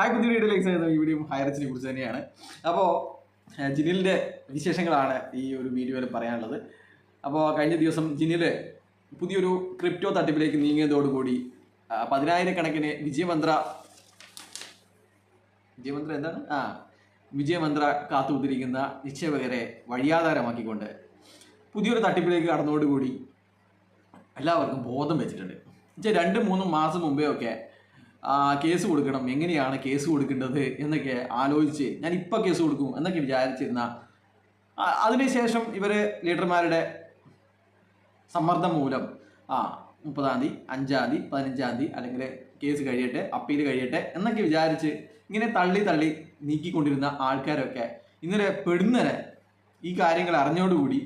Hi പുതിയ വീഡിയോയിലേക്ക് സ്വാഗതം. ഈ വീഡിയോ ഹയർച്ചിനെ കുറിച്ച് തന്നെയാണ്. അപ്പോൾ ജിനിലിന്റെ വിശേഷങ്ങളാണ് ഈ ഒരു വീഡിയോയിൽ പറയാനുള്ളത്. അപ്പോൾ കഴിഞ്ഞ ദിവസം ജിനിൽ പുതിയൊരു ക്രിപ്റ്റോ തട്ടിപ്പിലേക്ക് നീങ്ങിയതോടുകൂടി പതിനായിരക്കണക്കിന് വിജയമന്ത്ര വിജയമന്ത്ര എന്താണ്? ആ വിജയമന്ത്ര കാത്തുകുത്തിരിക്കുന്ന നിക്ഷേപകരെ വഴിയാധാരമാക്കിക്കൊണ്ട് പുതിയൊരു തട്ടിപ്പിലേക്ക് കടന്നതോടുകൂടി എല്ലാവർക്കും ബോധം വെച്ചിട്ടുണ്ട്. എന്നുവെച്ചാൽ രണ്ട് മൂന്ന് മാസം മുമ്പേ ഒക്കെ കേസ് കൊടുക്കണം. എങ്ങനെയാണ് കേസ് കൊടുക്കേണ്ടത് എന്നൊക്കെ ആലോചിച്ച് ഞാൻ ഇപ്പം കേസ് കൊടുക്കും എന്നൊക്കെ വിചാരിച്ചിരുന്ന അതിനുശേഷം ഇവർ ലീഡർമാരുടെ സമ്മർദ്ദം മൂലം ആ മുപ്പതാം തീയതി അഞ്ചാം തീയതി പതിനഞ്ചാം തീയതി അല്ലെങ്കിൽ കേസ് കഴിയട്ടെ അപ്പീൽ കഴിയട്ടെ എന്നൊക്കെ വിചാരിച്ച് ഇങ്ങനെ തള്ളി തള്ളി നീക്കിക്കൊണ്ടിരുന്ന ആൾക്കാരൊക്കെ ഇന്നലെ പെടുന്നനെ ഈ കാര്യങ്ങൾ അറിഞ്ഞോടുകൂടി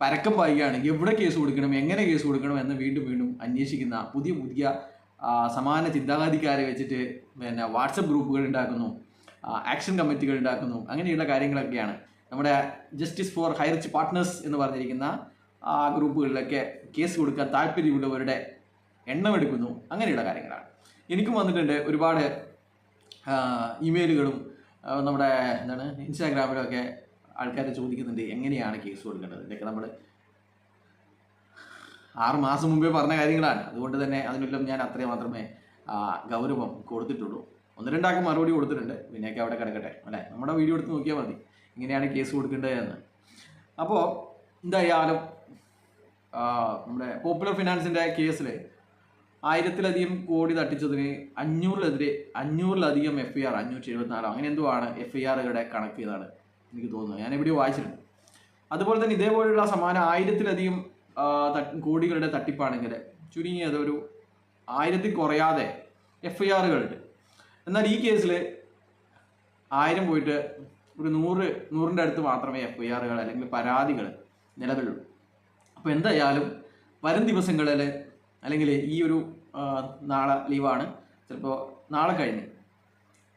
പരക്കം പായുകയാണ് എവിടെ കേസ് കൊടുക്കണം എങ്ങനെ കേസ് കൊടുക്കണം എന്ന് വീണ്ടും വീണ്ടും അന്വേഷിക്കുന്ന പുതിയ പുതിയ സമാന ചിന്താഗതിക്കാരെ വെച്ചിട്ട് പിന്നെ വാട്സപ്പ് ഗ്രൂപ്പുകൾ ഉണ്ടാക്കുന്നു ആക്ഷൻ കമ്മിറ്റികൾ ഉണ്ടാക്കുന്നു അങ്ങനെയുള്ള കാര്യങ്ങളൊക്കെയാണ്. നമ്മുടെ ജസ്റ്റിസ് ഫോർ ഹൈറിച്ച് പാർട്ട്നേഴ്സ് എന്ന് പറഞ്ഞിരിക്കുന്ന ആ ഗ്രൂപ്പുകളിലൊക്കെ കേസ് കൊടുക്കാൻ താല്പര്യമുള്ളവരുടെ എണ്ണം എടുക്കുന്നു അങ്ങനെയുള്ള കാര്യങ്ങളാണ്. എനിക്കും വന്നിട്ടുണ്ട് ഒരുപാട് ഇമെയിലുകളും നമ്മുടെ എന്താണ് ഇൻസ്റ്റാഗ്രാമിലൊക്കെ ആൾക്കാർ ചോദിക്കുന്നുണ്ട് എങ്ങനെയാണ് കേസ് കൊടുക്കേണ്ടത്? ഇതൊക്കെ നമ്മൾ ആറ് മാസം മുമ്പേ പറഞ്ഞ കാര്യങ്ങളാണ്. അതുകൊണ്ട് തന്നെ അതിനെല്ലാം ഞാൻ അത്രയും മാത്രമേ ഗൗരവം കൊടുത്തിട്ടുള്ളൂ. ഒന്ന് രണ്ടാൾക്ക് മറുപടി കൊടുത്തിട്ടുണ്ട്. പിന്നെയൊക്കെ അവിടെ കിടക്കട്ടെ അല്ലേ? നമ്മുടെ വീഡിയോ എടുത്ത് നോക്കിയാൽ മതി. ഇങ്ങനെയാണ് കേസ് കൊടുക്കേണ്ടത് എന്ന്. അപ്പോൾ എന്തായാലും നമ്മുടെ പോപ്പുലർ ഫിനാൻസിന്റെ കേസിൽ ആയിരത്തിലധികം കോടി തട്ടിച്ചതിന് അഞ്ഞൂറിലെതിരെ അഞ്ഞൂറിലധികം എഫ് ഐ ആർ അഞ്ഞൂറ്റി എഴുപത്തിനാലോ അങ്ങനെ എന്തോ ആണ് എഫ് ഐ ആറുകളുടെ കണക്ക് ചെയ്താണ് എനിക്ക് തോന്നുന്നത്. ഞാൻ എവിടെയോ വായിച്ചിട്ടുണ്ട്. അതുപോലെ തന്നെ ഇതേപോലെയുള്ള സമാന ആയിരത്തിലധികം കോടികളുടെ തട്ടിപ്പാണെങ്കിൽ ചുരുങ്ങിയത് ഒരു ആയിരത്തിൽ കുറയാതെ എഫ് ഐ ആറുകളുണ്ട് എന്നാൽ ഈ കേസിൽ ആയിരം പോയിട്ട് ഒരു നൂറ് നൂറിന്റെ അടുത്ത് മാത്രമേ എഫ് ഐ ആറുകൾ അല്ലെങ്കിൽ പരാതികൾ നിലവിലുള്ളൂ. അപ്പോൾ എന്തായാലും വരും ദിവസങ്ങളിൽ അല്ലെങ്കിൽ ഈ ഒരു നാളെ ലീവാണ്. ചിലപ്പോൾ നാളെ കഴിഞ്ഞ്.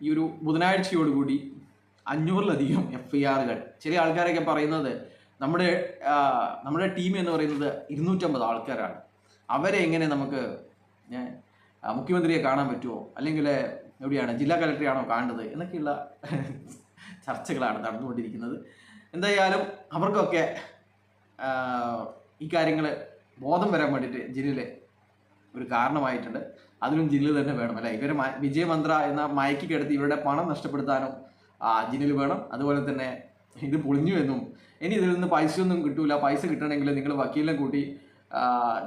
ഈ ഒരു ബുധനാഴ്ചയോടുകൂടി അഞ്ഞൂറിലധികം എഫ് ഐ ആറുകൾ ചില ആൾക്കാരൊക്കെ പറയുന്നത് നമ്മുടെ നമ്മുടെ ടീം എന്ന് പറയുന്നത് ഇരുന്നൂറ്റമ്പത് ആൾക്കാരാണ്. അവരെ എങ്ങനെ നമുക്ക് മുഖ്യമന്ത്രിയെ കാണാൻ പറ്റുമോ അല്ലെങ്കിൽ എവിടെയാണ് ജില്ലാ കലക്ടറെയാണോ കാണേണ്ടത് എന്നൊക്കെയുള്ള ചർച്ചകളാണ് നടന്നുകൊണ്ടിരിക്കുന്നത്. എന്തായാലും അവർക്കൊക്കെ ഈ കാര്യങ്ങൾ ബോധം വരാൻ വേണ്ടിയിട്ട് ജില്ലയിൽ ഒരു കാരണമായിട്ടുണ്ട്. അതിനും ജില്ലയിൽ തന്നെ വേണം അല്ലെ? ഇവരെ വിജയമന്ത്ര എന്ന മയക്കി കിടത്തി ഇവരുടെ പണം നഷ്ടപ്പെടുത്താനും ജില്ലയിൽ വേണം. അതുപോലെ തന്നെ ഇത് പൊളിഞ്ഞു എന്നും ഇനി ഇതിൽ നിന്ന് പൈസ ഒന്നും കിട്ടൂല. പൈസ കിട്ടണമെങ്കിൽ നിങ്ങൾ വക്കീലിനെ കൂട്ടി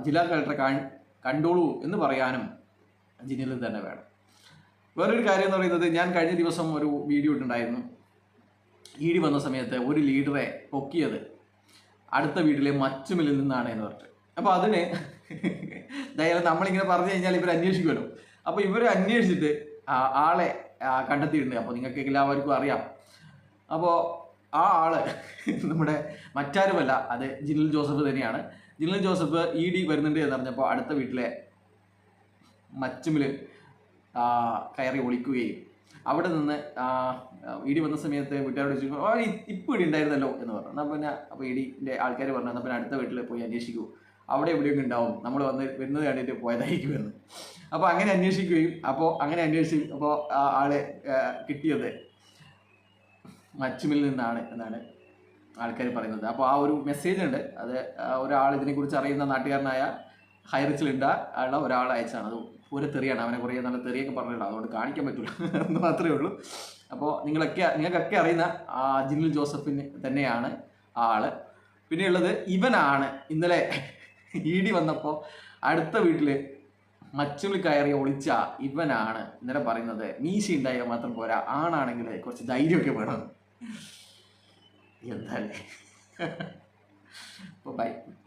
ജില്ലാ കളക്ടറെ കണ്ടോളൂ എന്ന് പറയാനും ജില്ലയിൽ തന്നെ വേണം. വേറൊരു കാര്യം എന്ന് പറയുന്നത് ഞാൻ കഴിഞ്ഞ ദിവസം ഒരു വീഡിയോ ഇട്ടുണ്ടായിരുന്നു ഡി വന്ന സമയത്ത് ഒരു ലീഡറെ പൊക്കിയത് അടുത്ത വീട്ടിലെ മച്ചുമില്ലിൽ നിന്നാണ് എന്ന് പറഞ്ഞിട്ട്. അപ്പോൾ അതിന് ദയവായി നമ്മളിങ്ങനെ പറഞ്ഞു കഴിഞ്ഞാൽ ഇവർ അന്വേഷിക്കുമല്ലോ. അപ്പോൾ ഇവർ അന്വേഷിച്ചിട്ട് ആളെ കണ്ടെത്തിയിട്ടുണ്ട്. അപ്പോൾ നിങ്ങൾക്ക് എല്ലാവർക്കും അറിയാം. അപ്പോൾ ആ ആൾ നമ്മുടെ മറ്റാരുമല്ല അത് ജിനിൽ ജോസഫ് തന്നെയാണ്. ജിനിൽ ജോസഫ് ഇ ഡി വരുന്നുണ്ട് എന്ന് പറഞ്ഞപ്പോൾ അടുത്ത വീട്ടിലെ മച്ചുമിൽ കയറി ഒളിക്കുകയും അവിടെ നിന്ന് ഇടി വന്ന സമയത്ത് വീട്ടുകാരോട് ചോദിച്ചു അവർ ഇപ്പം ഇടി ഉണ്ടായിരുന്നല്ലോ? എന്ന് പറഞ്ഞു. എന്നാൽ പിന്നെ അപ്പോൾ ഇടിന്റെ ആൾക്കാർ പറഞ്ഞു എന്നാൽ പിന്നെ അടുത്ത വീട്ടിൽ പോയി അന്വേഷിക്കൂ. അവിടെ എവിടെയൊക്കെ ഉണ്ടാവും. നമ്മൾ വന്ന് വരുന്നത് കണ്ടിട്ട് പോയതായിരിക്കുമെന്ന് അപ്പോൾ അങ്ങനെ അന്വേഷിക്കുകയും അപ്പോൾ അങ്ങനെ അന്വേഷിച്ച് അപ്പോൾ ആളെ കിട്ടിയത് മച്ചുമിൽ നിന്നാണ് എന്നാണ് ആൾക്കാർ പറയുന്നത്. അപ്പോൾ ആ ഒരു മെസ്സേജ് ഉണ്ട്. അത് ഒരാൾ ഇതിനെക്കുറിച്ച് അറിയുന്ന നാട്ടുകാരനായ ഹൈറിച്ചിലുണ്ട ഉള്ള ഒരാൾ അയച്ചാണ്. അത് പൂരെ തെറിയാണ്. അവനെ കുറേ നല്ല തെറിയൊക്കെ പറഞ്ഞിട്ടുണ്ട്. അതുകൊണ്ട് കാണിക്കാൻ പറ്റില്ല എന്ന് മാത്രമേ ഉള്ളൂ. അപ്പോൾ നിങ്ങളൊക്കെ നിങ്ങൾക്കൊക്കെ അറിയുന്ന ആ ജിനിൽ ജോസഫിന് തന്നെയാണ് ആ ആൾ. പിന്നെയുള്ളത് ഇവനാണ്. ഇന്നലെ ഇ ഡി വന്നപ്പോൾ അടുത്ത വീട്ടിൽ മച്ചുള്ളി കയറി ഒളിച്ച ഇവനാണ് ഇന്നലെ പറയുന്നത്. മീശ ഉണ്ടായാൽ മാത്രം പോരാ. ആണാണെങ്കിൽ കുറച്ച് ധൈര്യമൊക്കെ വേണം. 有道理，不白。